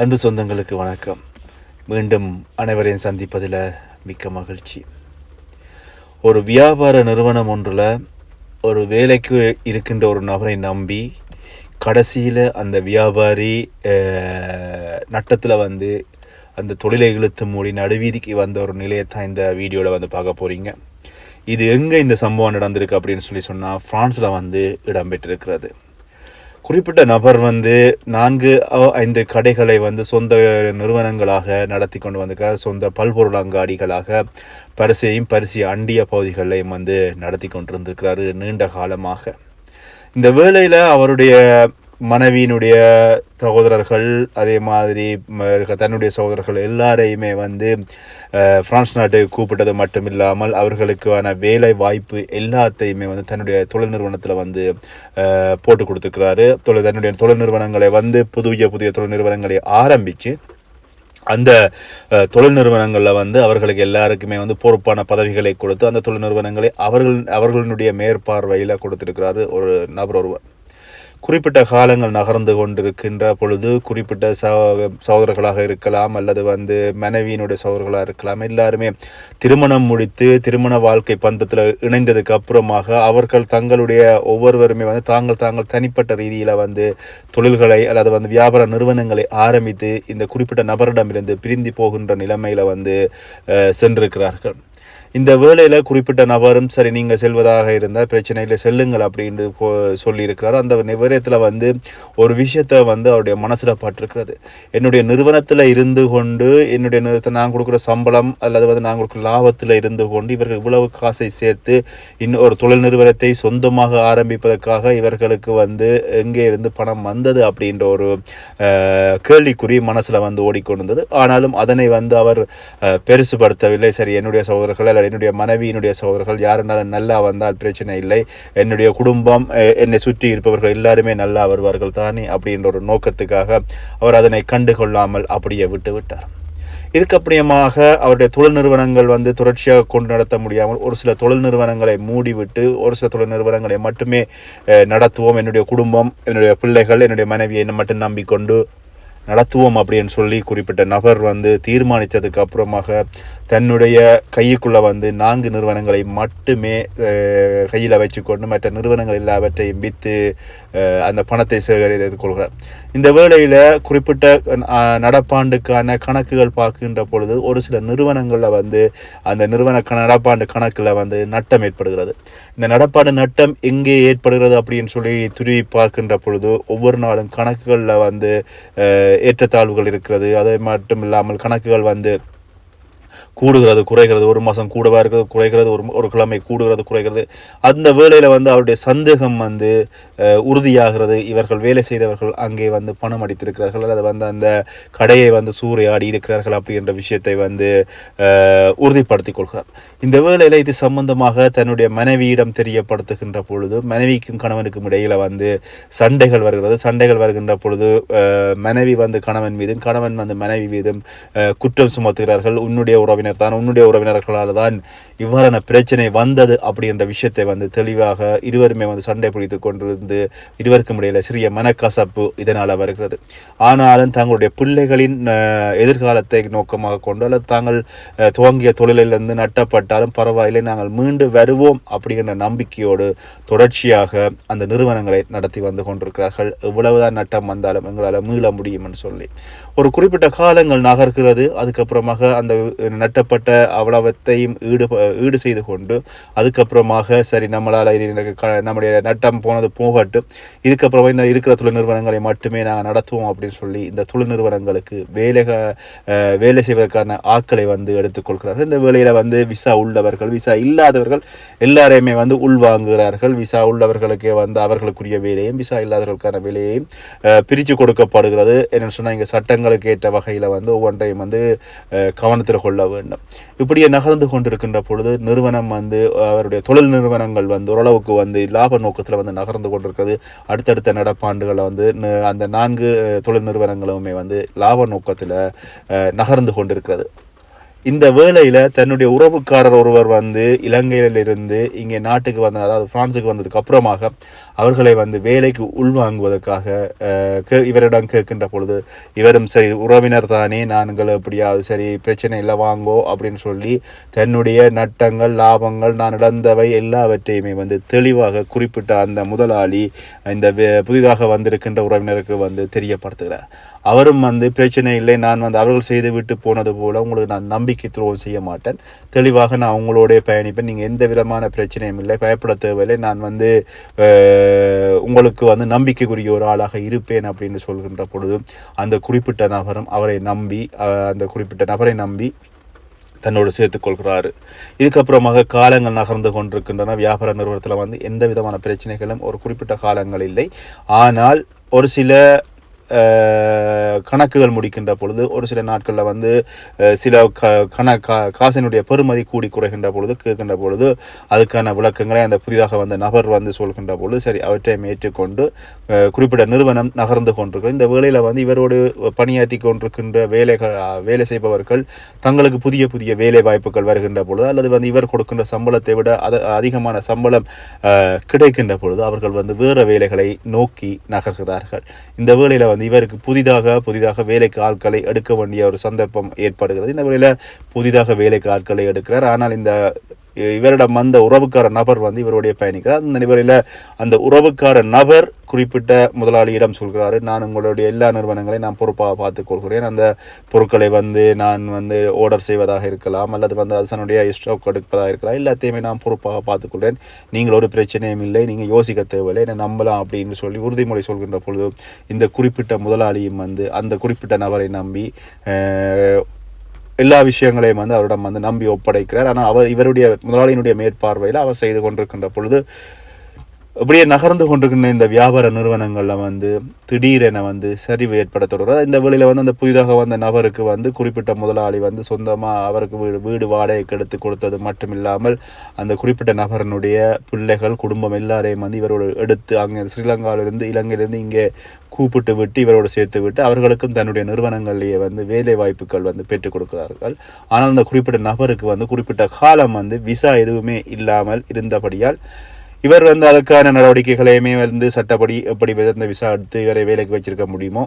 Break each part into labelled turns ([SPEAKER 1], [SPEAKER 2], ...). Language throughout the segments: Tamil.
[SPEAKER 1] அன்பு சொந்தங்களுக்கு வணக்கம். மீண்டும் அனைவரையும் சந்திப்பதில் மிக்க மகிழ்ச்சி. ஒரு வியாபார நிறுவனம் ஒன்றில் ஒரு வேலைக்கு இருக்கின்ற ஒரு நபரை நம்பி கடைசியில் அந்த வியாபாரி நட்டத்தில் வந்து அந்த தொழிலை இழுத்து மூடி நடுவீதிக்கு வந்த ஒரு நிலையை தான் இந்த வீடியோவில் வந்து பார்க்க போகிறீங்க இது எங்கே இந்த சம்பவம் நடந்திருக்கு அப்படின்னு சொல்லி சொன்னால் ஃப்ரான்ஸில் வந்து இடம்பெற்றிருக்கிறது. குறிப்பிட்ட நபர் வந்து நான்கு ஐந்து கடைகளை வந்து சொந்த நிறுவனங்களாக நடத்தி கொண்டு வந்திருக்கார். சொந்த பல்பொருள் அங்காடிகளாக பரிசையும் பரிசு அண்டிய பகுதிகளையும் வந்து நடத்தி கொண்டிருந்திருக்கிறாரு நீண்ட காலமாக. இந்த வேளையில் அவருடைய மனைவியினுடைய சகோதரர்கள் அதே மாதிரி தன்னுடைய சகோதரர்கள் எல்லாரையுமே வந்து அஹ், பிரான்ஸ் நாட்டுக்கு கூப்பிட்டது மட்டும் இல்லாமல் அவர்களுக்கான வேலை வாய்ப்பு எல்லாத்தையுமே வந்து தன்னுடைய தொழில் நிறுவனத்தில் வந்து போட்டு கொடுத்துக்கிறாரு. தொழில் தன்னுடைய தொழில் நிறுவனங்களை வந்து புதிய புதிய தொழில் நிறுவனங்களை ஆரம்பித்து அந்த தொழில் நிறுவனங்களில் வந்து அவர்களுக்கு எல்லாருக்குமே வந்து பொறுப்பான பதவிகளை கொடுத்து அந்த தொழில் நிறுவனங்களை அவர்கள் அவர்களுடைய மேற்பார்வையில் கொடுத்துருக்கிறாரு ஒரு நபர் ஒருவர். குறிப்பிட்ட காலங்கள் நகர்ந்து கொண்டிருக்கின்ற பொழுது குறிப்பிட்ட சகோதரர்களாக இருக்கலாம் அல்லது வந்து மனைவியினுடைய சகோதரர்களாக இருக்கலாம் எல்லாருமே திருமணம் முடித்து திருமண வாழ்க்கை பந்தத்தில் இணைந்ததுக்கு அப்புறமாக அவர்கள் தங்களுடைய ஒவ்வொருவருமே வந்து தாங்கள் தாங்கள் தனிப்பட்ட ரீதியில் வந்து தொழில்களை அல்லது வந்து வியாபார நிறுவனங்களை ஆரம்பித்து இந்த குறிப்பிட்ட நபரிடமிருந்து பிரிந்து போகின்ற நிலைமையில் வந்து சென்றிருக்கிறார்கள். இந்த வேளையில் குறிப்பிட்ட நபரும் சரி நீங்கள் செல்வதாக இருந்தால் பிரச்சனையில் செல்லுங்கள் அப்படின்னு போ சொல்லியிருக்கிறார். அந்த நிவரத்தில் வந்து ஒரு விஷயத்தை வந்து அவருடைய மனசில் பட்டிருக்கிறது. என்னுடைய நிறுவனத்தில் இருந்து கொண்டு என்னுடைய நிறுவனத்தை நான் கொடுக்குற சம்பளம் அல்லது வந்து நான் கொடுக்குற லாபத்தில் இருந்து கொண்டு இவர்கள் இவ்வளவு காசை சேர்த்து இன்னும் ஒரு தொழில் நிறுவனத்தை சொந்தமாக ஆரம்பிப்பதற்காக இவர்களுக்கு வந்து எங்கே இருந்து பணம் வந்தது அப்படின்ற ஒரு கேள்விக்குறி மனசில் வந்து ஓடிக்கொண்டிருந்தது. ஆனாலும் அதனை வந்து அவர் பெருசுபடுத்தவில்லை. சரி என்னுடைய சகோதரர்கள் அல்லது என்னுடைய மனைவியினுடைய சகோதரர்கள் யாருனாலும் நல்லா வந்தால் பிரச்சனை இல்லை. என்னுடைய குடும்பம் என்னை சுற்றி இருப்பவர்கள் எல்லாருமே நல்லா வருவார்கள் தானே அப்படின்ற ஒரு நோக்கத்துக்காக அவர் அதனை கண்டுகொள்ளாமல் அப்படியே விட்டு விட்டார். அவருடைய தொழில் நிறுவனங்கள் வந்து தொடர்ச்சியாக கொண்டு நடத்த முடியாமல் ஒரு சில தொழில் நிறுவனங்களை மூடிவிட்டு ஒரு சில தொழில் நிறுவனங்களை மட்டுமே நடத்துவோம். என்னுடைய குடும்பம் என்னுடைய பிள்ளைகள் என்னுடைய மனைவியை மட்டும் நம்பிக்கொண்டு நடத்துவோம் அப்படின்னு சொல்லி குறிப்பிட்ட நபர் வந்து தீர்மானித்ததுக்கு அப்புறமாக தன்னுடைய கைக்குள்ளே வந்து நான்கு நிறுவனங்களை மட்டுமே கையில் வச்சுக்கொண்டு மற்ற நிறுவனங்கள் எல்லாவற்றையும் விற்று அந்த பணத்தை சேகரித்து கொள்கிறார். இந்த வேளையில் குறிப்பிட்ட நடப்பாண்டுக்கான கணக்குகள் பார்க்கின்ற பொழுது ஒரு சில நிறுவனங்களில் வந்து அந்த நிறுவன க- நடப்பாண்டு கணக்கில் வந்து நட்டம் ஏற்படுகிறது. இந்த நடப்பாண்டு நட்டம் எங்கே ஏற்படுகிறது அப்படின்னு சொல்லி துருவி பார்க்கின்ற பொழுது ஒவ்வொரு நாளும் கணக்குகளில் வந்து ஏற்றத்தாழ்வுகள் இருக்கிறது. அது மட்டும் இல்லாமல் கணக்குகள் வந்து கூடுகிறது குறைகிறது ஒரு மாதம் கூடவாக இருக்கிறது குறைகிறது ஒரு ஒரு கிழமை கூடுகிறது குறைகிறது. அந்த வேலையில் வந்து அவருடைய சந்தேகம் வந்து உறுதியாகிறது. இவர்கள் வேலை செய்தவர்கள் அங்கே வந்து பணம் அடித்திருக்கிறார்கள். அல்லது வந்து அந்த கடையை வந்து சூறையாடி இருக்கிறார்கள் அப்படின்ற விஷயத்தை வந்து உறுதிப்படுத்தி உறுதிப்படுத்திக் கொள்கிறார். இந்த வேலையில் இது சம்பந்தமாக தன்னுடைய மனைவியிடம் தெரியப்படுத்துகின்ற பொழுது மனைவிக்கும் கணவனுக்கும் இடையில் வந்து சண்டைகள் வருகிறது. சண்டைகள் வருகின்ற பொழுது மனைவி வந்து கணவன் மீதும் கணவன் வந்து மனைவி மீதும் குற்றம் சுமத்துகிறார்கள். உன்னுடைய உறவினர் உறவினர் தான் உன்னுடைய உறவினர்களால் தான் இவ்வாறான பிரச்சனை வந்தது அப்படின்ற விஷயத்தை வந்து தெளிவாக இருவருமே வந்து சண்டை பிடித்து கொண்டிருந்து இருவருக்கும் இடையில சிறிய மனக்கசப்பு இதனால் வருகிறது. ஆனாலும் தங்களுடைய பிள்ளைகளின் எதிர்காலத்தை நோக்கமாக கொண்டு அல்லது தாங்கள் துவங்கிய தொழிலிலிருந்து நட்டப்பட்டாலும் பரவாயில்லை நாங்கள் மீண்டு வருவோம் அப்படிங்கிற நம்பிக்கையோடு தொடர்ச்சியாக அந்த நிறுவனங்களை நடத்தி வந்து கொண்டிருக்கிறார்கள். எவ்வளவுதான் நட்டம் வந்தாலும் எங்களால் மீள முடியும்னு சொல்லி. ஒரு குறிப்பிட்ட காலங்கள் நகர்கிறது அதுக்கப்புறமாக அந்த கட்டப்பட்ட அவ்வளவத்தையும் ஈடு ஈடு செய்து கொண்டு அதுக்கப்புறமாக சரி நம்மளால் க- நம்முடைய நட்டம் போனது போகட்டும். இதுக்கப்புறமா இந்த இருக்கிற தொழில் நிறுவனங்களை மட்டுமே நாங்கள் நடத்துவோம் அப்படின்னு சொல்லி இந்த தொழில் நிறுவனங்களுக்கு வேலை வேலை செய்வதற்கான ஆட்களை வந்து எடுத்துக்கொள்கிறார்கள் இந்த வேலையில் வந்து விசா உள்ளவர்கள் விசா இல்லாதவர்கள் எல்லாரையுமே வந்து உள்வாங்குகிறார்கள். விசா உள்ளவர்களுக்கே வந்து அவர்களுக்குரிய வேலையும் விசா இல்லாதவர்களுக்கான வேலையையும் பிரித்து கொடுக்கப்படுகிறது. என்னென்னு சொன்னால் இங்கே சட்டங்களுக்கு ஏற்ற வகையில் வந்து ஒவ்வொன்றையும் வந்து கவனத்தில் கொள்ள வேண்டும். இப்படியே நகர்ந்து கொண்டிருக்கின்ற பொழுது நிறுவனம் வந்து அவருடைய தொழில் நிறுவனங்கள் வந்து ஓரளவுக்கு வந்து லாப நோக்கத்தில் வந்து நகர்ந்து கொண்டிருக்கிறது. அடுத்தடுத்த நடப்பாண்டுகளில் வந்து ந- அந்த நான்கு தொழில் நிறுவனங்களுமே வந்து லாப நோக்கத்தில் நகர்ந்து கொண்டிருக்கிறது. இந்த வேளையில் தன்னுடைய உறவுக்காரர் ஒருவர் வந்து இலங்கையிலிருந்து இங்கே நாட்டுக்கு வந்த அதாவது பிரான்ஸுக்கு வந்ததுக்கு அப்புறமாக அவர்களை வந்து வேலைக்கு உள்வாங்குவதற்காக கே- இவரிடம் கேட்கின்ற பொழுது இவரும் சரி உறவினர் தானே நாங்கள் எப்படியாவது சரி பிரச்சனை இல்லை வாங்கோ அப்படின்னு சொல்லி தன்னுடைய நட்டங்கள் லாபங்கள் நான் இழந்தவை எல்லாவற்றையுமே வந்து தெளிவாக குறிப்பிட்ட அந்த முதலாளி இந்த வே- புதிதாக வந்திருக்கின்ற உறவினருக்கு வந்து தெரியப்படுத்துகிறார். அவரும் வந்து பிரச்சனை இல்லை நான் வந்து அவர்கள் செய்து விட்டு போனது போல உங்களுக்கு நான் நம்பிக்கை துரோகம் செய்ய மாட்டேன். தெளிவாக நான் உங்களோடைய பயணிப்பேன். நீங்கள் எந்த விதமான பிரச்சனையும் இல்லை பயப்பட தேவையில்லை. நான் வந்து உங்களுக்கு வந்து நம்பிக்கைக்குரிய ஒரு ஆளாக இருப்பேன் அப்படின்னு சொல்கின்ற பொழுது அந்த குறிப்பிட்ட நபரும் அவரை நம்பி அந்த குறிப்பிட்ட நபரை நம்பி தன்னோடு சேர்த்துக்கொள்கிறாரு இதுக்கப்புறமாக காலங்கள் நகர்ந்து கொண்டிருக்கின்றன. வியாபார நிறுவனத்தில் வந்து எந்த விதமான பிரச்சனைகளும் ஒரு குறிப்பிட்ட காலங்கள் இல்லை. ஆனால் ஒரு சில கணக்குகள் முடிக்கின்ற பொழுது ஒரு சில நாட்களில் வந்து சில க கண கா காசினுடைய பெறுமதி கூடி குறைகின்ற பொழுது கேட்கின்ற பொழுது அதுக்கான விளக்கங்களை அந்த புதிதாக வந்த நபர் வந்து சொல்கின்ற பொழுது சரி அவற்றை ஏற்றுக்கொண்டு குறிப்பிட்ட நிறுவனம் நகர்ந்து கொண்டிருக்கும் இந்த வேலையில் வந்து இவரோடு பணியாற்றி கொண்டிருக்கின்ற வேலைகள் வேலை செய்பவர்கள் தங்களுக்கு புதிய புதிய வேலை வாய்ப்புகள் வருகின்ற பொழுது அல்லது வந்து இவர் கொடுக்கின்ற சம்பளத்தை விட அத அதிகமான சம்பளம் கிடைக்கின்ற பொழுது அவர்கள் வந்து வேறு வேலைகளை நோக்கி நகர்கிறார்கள். இந்த வேலையில் வந்து இவருக்கு புதிதாக புதிதாக வேலைக்கு ஆட்களை எடுக்க வேண்டிய ஒரு சந்தர்ப்பம் ஏற்படுகிறது. இந்த வேளையில் புதிதாக வேலைக்கு ஆட்களை எடுக்கிறார். ஆனால் இந்த இவரிடம் வந்த உறவுக்கார நபர் வந்து இவருடைய பயணிக்கிறார். அந்த நிலையில் அந்த உறவுக்கார நபர் குறிப்பிட்ட முதலாளியிடம் சொல்கிறாரு நான் உங்களுடைய எல்லா நிறுவனங்களையும் நான் பொறுப்பாக பார்த்துக்கொள்கிறேன் அந்த பொருட்களை வந்து நான் வந்து ஆர்டர் செய்வதாக இருக்கலாம் அல்லது வந்து அதனுடைய ஸ்டாக் எடுப்பதாக இருக்கலாம். எல்லாத்தையுமே நான் பொறுப்பாக பார்த்துக்கொள்கிறேன் நீங்கள் ஒரு பிரச்சனையும் இல்லை நீங்கள் யோசிக்க தேவையில்லை என்னை நம்பலாம் அப்படின்னு சொல்லி உறுதிமொழி சொல்கின்ற பொழுது இந்த குறிப்பிட்ட முதலாளியும் வந்து அந்த குறிப்பிட்ட நபரை நம்பி எல்லா விஷயங்களையும் வந்து அவரிடம் வந்து நம்பி ஒப்படைக்கிறார். ஆனால் அவர் இவருடைய முதலாளியினுடைய மேற்பார்வையில் அவர் செய்து கொண்டிருக்கின்ற பொழுது இப்படியே நகர்ந்து கொண்டிருக்கின்ற இந்த வியாபார நிறுவனங்களில் வந்து திடீரென வந்து சரிவு ஏற்பட தொடர்கிறது இந்த வழியில் வந்து அந்த புதிதாக வந்த நபருக்கு வந்து குறிப்பிட்ட முதலாளி வந்து சொந்தமாக அவருக்கு வீடு வீடு வாடகைக்கு எடுத்து கொடுத்தது மட்டும் இல்லாமல் அந்த குறிப்பிட்ட நபரனுடைய பிள்ளைகள் குடும்பம் எல்லாரையும் வந்து இவரோடு எடுத்து அங்கே ஸ்ரீலங்காவிலிருந்து இலங்கையிலிருந்து இங்கே கூப்பிட்டு விட்டு இவரோடு சேர்த்து விட்டு அவர்களுக்கும் தன்னுடைய நிறுவனங்களிலேயே வந்து வேலை வாய்ப்புகள் வந்து பெற்றுக் கொடுக்கிறார்கள். ஆனால் அந்த குறிப்பிட்ட நபருக்கு வந்து குறிப்பிட்ட காலம் வந்து விசா எதுவுமே இல்லாமல் இருந்தபடியால் இவர் வந்து அதற்கான நடவடிக்கைகளையுமே வந்து சட்டப்படி எப்படி அந்த விசா எடுத்து இவரை வேலைக்கு வச்சிருக்க முடியுமோ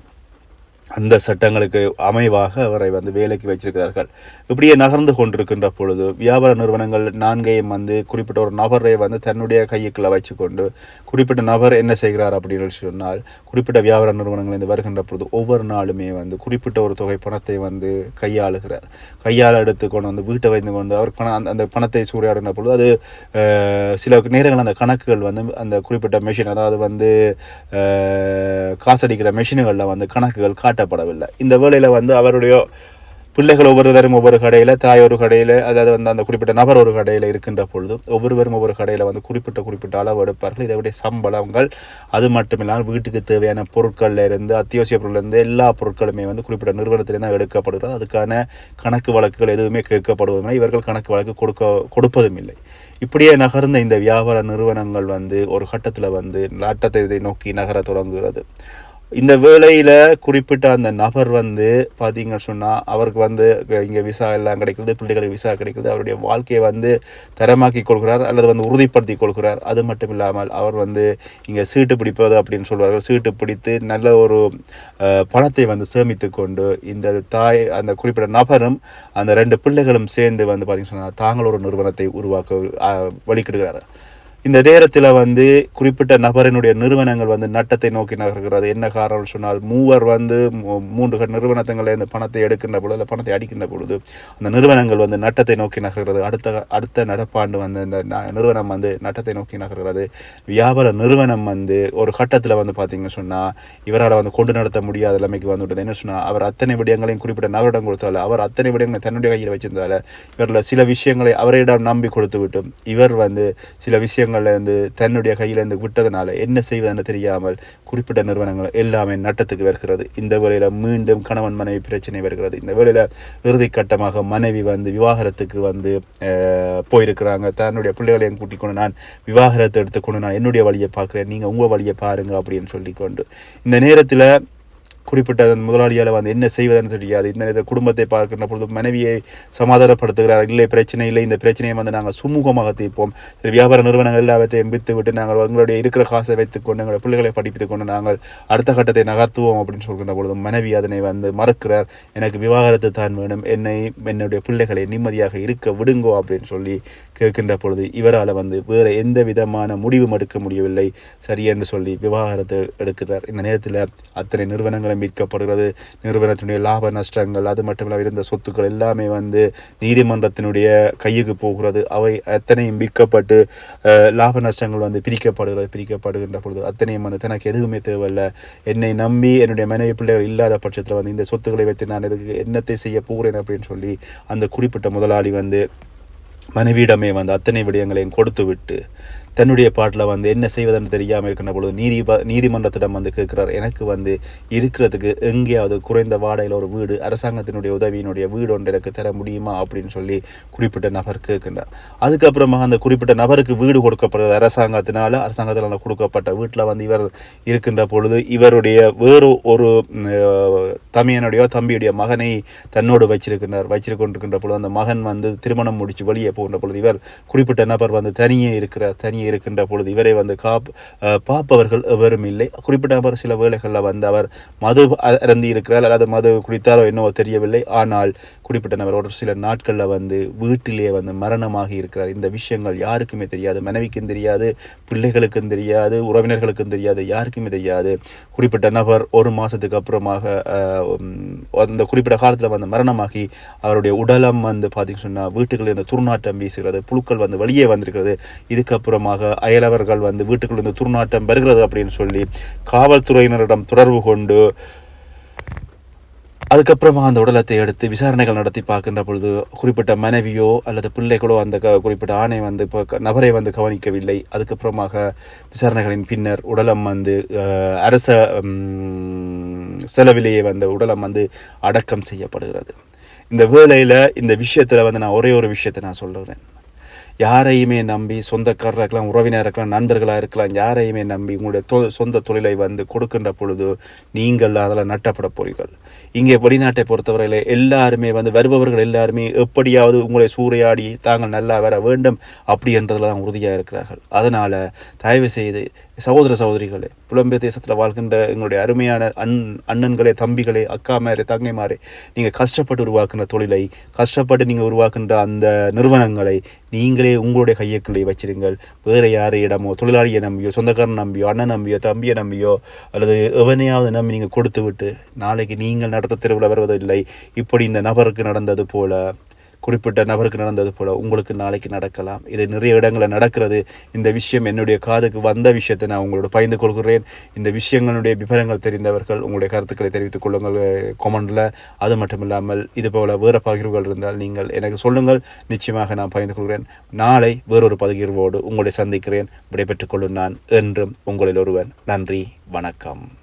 [SPEAKER 1] அந்த சட்டங்களுக்கு அமைவாக அவரை வந்து வேலைக்கு வச்சிருக்கிறார்கள் இப்படியே நகர்ந்து கொண்டிருக்கின்ற பொழுது வியாபார நிறுவனங்கள் நான்கையும் வந்து குறிப்பிட்ட ஒரு நபரை வந்து தன்னுடைய கையுக்குள்ள வச்சுக்கொண்டு குறிப்பிட்ட நபர் என்ன செய்கிறார் அப்படின்னு சொன்னால் குறிப்பிட்ட வியாபார நிறுவனங்கள் இந்த வருகின்ற பொழுது ஒவ்வொரு நாளுமே வந்து குறிப்பிட்ட ஒரு தொகை பணத்தை வந்து கையாளுகிறார். கையால் எடுத்து கொண்டு வந்து வீட்டை வைத்து கொண்டு அவர் பணம் அந்த- அந்த பணத்தை சூறையாடின பொழுது அது சில நேரங்கள் அந்த கணக்குகள் வந்து அந்த குறிப்பிட்ட மெஷின் அதாவது வந்து காசடிக்கிற மெஷின்களில் வந்து கணக்குகள் காட்டப்படவில்லை. இந்த வேளையில் வந்து அவருடைய பிள்ளைகள் ஒவ்வொருவரும் ஒவ்வொரு கடையில் தாய் ஒரு கடையில் அதாவது வந்து அந்த குறிப்பிட்ட நபர் ஒரு கடையில் இருக்கின்ற பொழுது ஒவ்வொருவரும் ஒவ்வொரு கடையில் வந்து குறிப்பிட்ட குறிப்பிட்ட அளவு எடுப்பார்கள். இதை சம்பளங்கள் அது மட்டும் இல்லாமல் வீட்டுக்கு தேவையான பொருட்கள்ல இருந்து அத்தியாவசிய பொருள்லேருந்து எல்லா பொருட்களுமே வந்து குறிப்பிட்ட நிறுவனத்திலிருந்து தான் எடுக்கப்படுகிறது. அதுக்கான கணக்கு வழக்குகள் எதுவுமே கேட்கப்படுவதில்லை இவர்கள் கணக்கு வழக்கு கொடுக்க கொடுப்பதும் இல்லை இப்படியே நகர்ந்த இந்த வியாபார நிறுவனங்கள் வந்து ஒரு கட்டத்தில் வந்து நாட்டத்தை இதை நோக்கி நகர தொடங்குகிறது. இந்த வேலையில் குறிப்பிட்ட அந்த நபர் வந்து பார்த்தீங்கன்னு சொன்னால் அவருக்கு வந்து இங்கே விசா எல்லாம் கிடைக்கிறது பிள்ளைகளுக்கு விசா கிடைக்கிறது அவருடைய வாழ்க்கையை வந்து தரமாக்கி கொள்கிறார் அல்லது வந்து உறுதிப்படுத்தி கொள்கிறார். அது மட்டும் இல்லாமல் அவர் வந்து இங்கே சீட்டு பிடிப்பது அப்படின்னு சொல்வார்கள். சீட்டு பிடித்து நல்ல ஒரு பணத்தை வந்து சேமித்து கொண்டு இந்த தாய் அந்த குறிப்பிட்ட நபரும் அந்த ரெண்டு பிள்ளைகளும் சேர்ந்து வந்து பார்த்திங்கன்னு சொன்னால் தாங்கள் ஒரு நிறுவனத்தை உருவாக்க அஹ், வழிகிடுகிறார் இந்த நேரத்தில் வந்து குறிப்பிட்ட நபரினுடைய நிறுவனங்கள் வந்து நட்டத்தை நோக்கி நகர்கிறது. என்ன காரணம் சொன்னால் மூவர் வந்து மூ- மூன்று நிறுவனத்தங்களை இந்த பணத்தை எடுக்கின்ற பொழுது இல்லை பணத்தை அடிக்கின்ற பொழுது அந்த நிறுவனங்கள் வந்து நட்டத்தை நோக்கி நகர்கிறது. அடுத்த அடுத்த நடப்பாண்டு வந்து இந்த ந- நிறுவனம் வந்து நட்டத்தை நோக்கி நகர்கிறது. வியாபார நிறுவனம் வந்து ஒரு கட்டத்தில் வந்து பார்த்தீங்கன்னு சொன்னால் இவரால் வந்து கொண்டு நடத்த முடியாத நிலைமைக்கு வந்துவிட்டது. என்ன சொன்னால் அவர் அத்தனை விடயங்களையும் குறிப்பிட்ட நபரிடம் கொடுத்தால அவர் அத்தனை விடயங்களை தன்னுடைய கையில் வச்சிருந்தால இவரில் சில விஷயங்களை அவரிடம் நம்பி கொடுத்து விட்டும் இவர் வந்து சில விஷயங்கள் இருந்து தன்னுடைய கையிலேருந்து விட்டதனால என்ன செய்வதுன்னு தெரியாமல் குறிப்பிட்ட நிறுவனங்கள் எல்லாமே நட்டத்துக்கு வருகிறது. இந்த வேளையில் மீண்டும் கணவன் மனைவி பிரச்சனை வருகிறது. இந்த வேளையில் இறுதிக்கட்டமாக மனைவி வந்து விவாகரத்துக்கு வந்து போயிருக்கிறாங்க. தன்னுடைய பிள்ளைகளையும் கூட்டிக் கொண்டு நான் விவாகரத்தை எடுத்துக்கொண்டு நான் என்னுடைய வழியை பார்க்குறேன். நீங்கள் உங்கள் வழியை பாருங்கள் அப்படின்னு சொல்லிக்கொண்டு. இந்த நேரத்தில் குறிப்பிட்ட அந்த முதலாளியால் வந்து என்ன செய்வதுன்னு தெரியாது. இந்த நேரத்தில் குடும்பத்தை பார்க்கின்ற பொழுது மனைவியை சமாதானப்படுத்துகிறார். இல்லை பிரச்சனை இல்லை. இந்த பிரச்சனையை வந்து நாங்கள் சுமூகமாக தீர்ப்போம். சரி வியாபார நிறுவனங்கள் எல்லாவற்றையும் வித்து விட்டு நாங்கள் எங்களுடைய இருக்கிற காசை வைத்துக்கொண்டு எங்களுடைய பிள்ளைகளை படிப்பித்துக் கொண்டு நாங்கள் அடுத்த கட்டத்தை நகர்த்துவோம் அப்படின்னு சொல்கின்ற பொழுது மனைவி அதனை வந்து மறக்கிறார். எனக்கு விவாகரத்து தான் வேணும். என்னை என்னுடைய பிள்ளைகளை நிம்மதியாக இருக்க விடுங்கோ அப்படின்னு சொல்லி கேட்கின்ற பொழுது இவரால் வந்து வேறு எந்த விதமான முடிவும் எடுக்க முடியவில்லை. சரி என்று சொல்லி விவாகரத்து எடுக்கிறார். இந்த நேரத்தில் அத்தனை நிறுவனங்களும் மீட்கப்படுகிறது. நிறுவனத்தினுடைய லாப நஷ்டங்கள் அது மட்டுமில்லாமல் இருந்த சொத்துக்கள் எல்லாமே வந்து நீதிமன்றத்தினுடைய கையுக்கு போகிறது. அவை அத்தனையும் விற்கப்பட்டு லாப நஷ்டங்கள் வந்து பிரிக்கப்படுகிறது பிரிக்கப்படுகின்ற பொழுது அத்தனையும் வந்து தனக்கு எதுவுமே தேவையில்லை. என்னை நம்பி என்னுடைய மனைவி பிள்ளைகள் இல்லாத பட்சத்தில் வந்து இந்த சொத்துக்களை வைத்து நான் இதுக்கு என்னத்தை செய்ய போகிறேன் அப்படின்னு சொல்லி அந்த குறிப்பிட்ட முதலாளி வந்து மனைவியிடமே வந்து அத்தனை விடயங்களையும் கொடுத்து விட்டு தன்னுடைய பாட்டில் வந்து என்ன செய்வதென்று தெரியாமல் இருக்கின்ற பொழுது நீதி நீதிமன்றத்திடம் வந்து கேட்கிறார். எனக்கு வந்து இருக்கிறதுக்கு எங்கேயாவது குறைந்த வாடகையில் ஒரு வீடு அரசாங்கத்தினுடைய உதவியினுடைய வீடு ஒன்று எனக்கு தர முடியுமா அப்படின்னு சொல்லி குறிப்பிட்ட நபர் கேட்கின்றார். அதுக்கப்புறமா அந்த குறிப்பிட்ட நபருக்கு வீடு கொடுக்கப்படுறது அரசாங்கத்தினால் அரசாங்கத்தினால் கொடுக்கப்பட்ட வீட்டில் வந்து இவர் இருக்கின்ற பொழுது இவருடைய வேறு ஒரு தமையனுடைய தம்பியுடைய மகனை தன்னோடு வச்சிருக்கின்றார். வச்சிருக்கொண்டிருக்கின்ற பொழுது அந்த மகன் வந்து திருமணம் முடிச்சு வெளியே போகின்ற பொழுது இவர் குறிப்பிட்ட நபர் வந்து தனியே இருக்கிறார். தனியே இருக்கின்ற பொழுது இவரை வந்து காப் பார்ப்பவர்கள் எவரும் இல்லை. குறிப்பிட்ட நபர் சில வேளைகளில் வந்து அவர் மது அருந்தி இருக்கிறார் அல்லது மது குடித்தாரோ என்னவோ தெரியவில்லை. ஆனால் குறிப்பிட்ட நபர் ஒரு சில நாட்களில் வந்து வீட்டிலே வந்து மரணமாகி இருக்கிறார். இந்த விஷயங்கள் யாருக்குமே தெரியாது. மனைவிக்கும் தெரியாது பிள்ளைகளுக்கும் தெரியாது உறவினர்களுக்கும் தெரியாது யாருக்குமே தெரியாது. குறிப்பிட்ட நபர் ஒரு மாதத்துக்கு அப்புறமாக அந்த குறிப்பிட்ட காலத்தில் வந்து மரணமாகி அவருடைய உடலம் வந்து பார்த்தீங்கன்னு சொன்னால் வீட்டுக்குள்ள இந்த துர்நாற்றம் வீசுகிறது புழுக்கள் வந்து வெளியே வந்திருக்கிறது. இதுக்கப்புறமா காரணமாக அயலவர்கள் வந்து வீட்டுக்குள்ள இந்த துர்நாற்றம் வருகிறது அப்படின்னு சொல்லி காவல்துறையினரிடம் தொடர்பு கொண்டு அதுக்கப்புறமா அந்த உடலத்தை எடுத்து விசாரணைகள் நடத்தி பார்க்கின்ற பொழுது குறிப்பிட்ட மனைவியோ அல்லது பிள்ளைகளோ அந்த க குறிப்பிட்ட ஆணை வந்து இப்போ நபரை வந்து கவனிக்கவில்லை. அதுக்கப்புறமாக விசாரணைகளின் பின்னர் உடலம் வந்து அரச செலவிலேயே வந்த உடலம் வந்து அடக்கம் செய்யப்படுகிறது. இந்த வேலையில் இந்த விஷயத்தில் வந்து நான் ஒரே ஒரு விஷயத்தை நான் சொல்லுறேன் யாரையுமே நம்பி சொந்தக்காரராக இருக்கலாம் உறவினராக இருக்கலாம் நண்பர்களாக இருக்கலாம் யாரையுமே நம்பி உங்களுடைய தொ சொந்த தொழிலை வந்து கொடுக்கின்ற பொழுது நீங்கள் அதில் நட்டப்பட போறீர்கள். இங்கே வெளிநாட்டை பொறுத்தவரையில் எல்லாருமே வந்து வருபவர்கள் எல்லாருமே எப்படியாவது உங்களை சூறையாடி தாங்கள் நல்லா வர வேண்டும் அப்படி என்றதில் தான் உறுதியாக இருக்கிறார்கள். அதனால் தயவு செய்து சகோதர சகோதரிகளே புலம்பெயர் தேசத்தில் வாழ்கின்ற எங்களுடைய அருமையான அண் அண்ணன்களே தம்பிகளே அக்காமாரே தங்கைமாரே நீங்கள் கஷ்டப்பட்டு உருவாக்குன தொழிலை கஷ்டப்பட்டு நீங்கள் உருவாக்குன்ற அந்த நிறுவனங்களை நீங்களே உங்களுடைய கையக்குள்ளே வச்சிருங்கள் வேறு யாரையிடமோ தொழிலாளியை நம்பியோ சொந்தக்காரன் நம்பியோ அண்ணன் நம்பியோ தம்பியை நம்பியோ அல்லது எவனையாவது நம்பி நீங்கள் கொடுத்து விட்டு நாளைக்கு நீங்கள் நடத்த திருவிழா வருவதில்லை இப்படி இந்த நபருக்கு நடந்தது போல குறிப்பிட்ட நபருக்கு நடந்தது போல் உங்களுக்கு நாளைக்கு நடக்கலாம். இது நிறைய இடங்களில் நடக்கிறது. இந்த விஷயம் என்னுடைய காதுக்கு வந்த விஷயத்தை நான் உங்களோட பகிர்ந்து கொள்கிறேன். இந்த விஷயங்களுடைய விவரங்கள் தெரிந்தவர்கள் உங்களுடைய கருத்துக்களை தெரிவித்துக் கொள்ளுங்கள் கொமெண்டில் அது மட்டும் இல்லாமல் இது போல் வேறு பகிர்வுகள் இருந்தால் நீங்கள் எனக்கு சொல்லுங்கள். நிச்சயமாக நான் பகிர்ந்து கொள்கிறேன். நாளை வேறொரு பகிர்வோடு உங்களை சந்திக்கிறேன். விடைபெற்றுக் கொள்ளும் நான் என்றும் உங்களில் ஒருவன். நன்றி வணக்கம்.